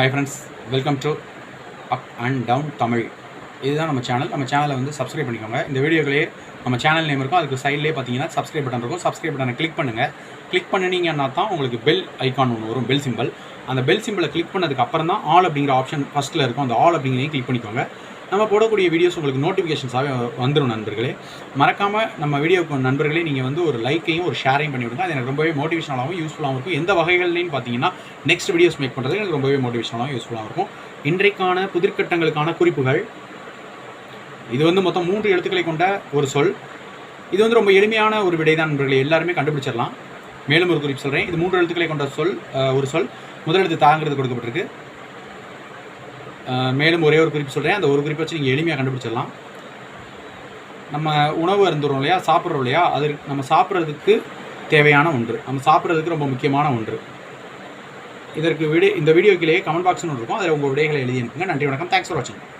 Hi friends welcome to up and down Tamil இதுதான் நம்ம channel நம்ம சேனலை வந்து சப்ஸ்கிரைப் பண்ணிக்கோங்க. இந்த வீடியோக்களே நம்ம சேனல் நேம் இருக்கும். அதுக்கு சைட்லேயே பார்த்தீங்கன்னா சப்ஸ்கிரைப் பட்டன் இருக்கும். சப்ஸ்கிரைப் பட்டனை கிளிக் பண்ணுங்கள் கிளிக் பண்ணினீங்கன்னா தான் உங்களுக்கு பெல் ஐகான் ஒன்று வரும் பெல் சிம்பிள் அந்த பெல் சிம்பிளை கிளிக் பண்ணதுக்கு அப்புறம் தான் ஆல் அப்படிங்கிற ஆப்ஷன் ஃபஸ்ட்டில் இருக்கும். அந்த ஆல் அப்படிங்கிறதையும் கிளிக் பண்ணிக்கோங்க. நம்ம போடக்கூடிய வீடியோஸ் உங்களுக்கு நோட்டிஃபிகேஷன்ஸாகவே வந்துடும் நண்பர்களே. மறக்காமல் நம்ம வீடியோக்கு நண்பர்களே நீங்கள் வந்து ஒரு லைக்கையும் ஒரு ஷேரையும் பண்ணி விடுங்க அது எனக்கு ரொம்பவே மோட்டிவேஷனாகவும் யூஸ்ஃபுல்லாகவும் இருக்கும். எந்த வகைகள்லையும் பார்த்தீங்கன்னா நெக்ஸ்ட் வீடியோஸ் மேக் பண்ணுறது எனக்கு ரொம்பவே மோட்டிவேஷனாகவும் யூஸ்ஃபுல்லாக இருக்கும். இன்றைக்கான புதிர்கட்டங்களுக்கான குறிப்புகள். இது வந்து மொத்தம் மூன்று எழுத்துக்களை கொண்ட ஒரு சொல். இது வந்து ரொம்ப எளிமையான ஒரு விடை தான் நண்பர்களே. எல்லாருமே கண்டுபிடிச்சிடலாம். மேலும் ஒரு குறிப்பு சொல்கிறேன் இது மூன்று எழுத்துக்களை கொண்ட சொல் ஒரு சொல். முதலெழுத்து தாங்கிறது கொடுக்கப்பட்டிருக்கு. மேலும் ஒரே ஒரு குறிப்பு சொல்கிறேன் அந்த ஒரு குறிப்பை வச்சு நீங்கள் எளிமையாக கண்டுபிடிச்சிடலாம். நம்ம உணவு அருந்துறோம் இல்லையா? சாப்பிட்றோம் இல்லையா? அது நம்ம சாப்பிட்றதுக்கு தேவையான ஒன்று. நம்ம சாப்பிட்றதுக்கு ரொம்ப முக்கியமான ஒன்று. இதற்கு விடை இந்த வீடியோக்கிலேயே கமெண்ட் பாக்ஸ்னு ஒன்று இருக்கும். அதில் உங்கள் விடைகளை எழுதி அனுப்புங்க. நன்றி வணக்கம். தேங்க்ஸ் ஃபார் வாட்சிங்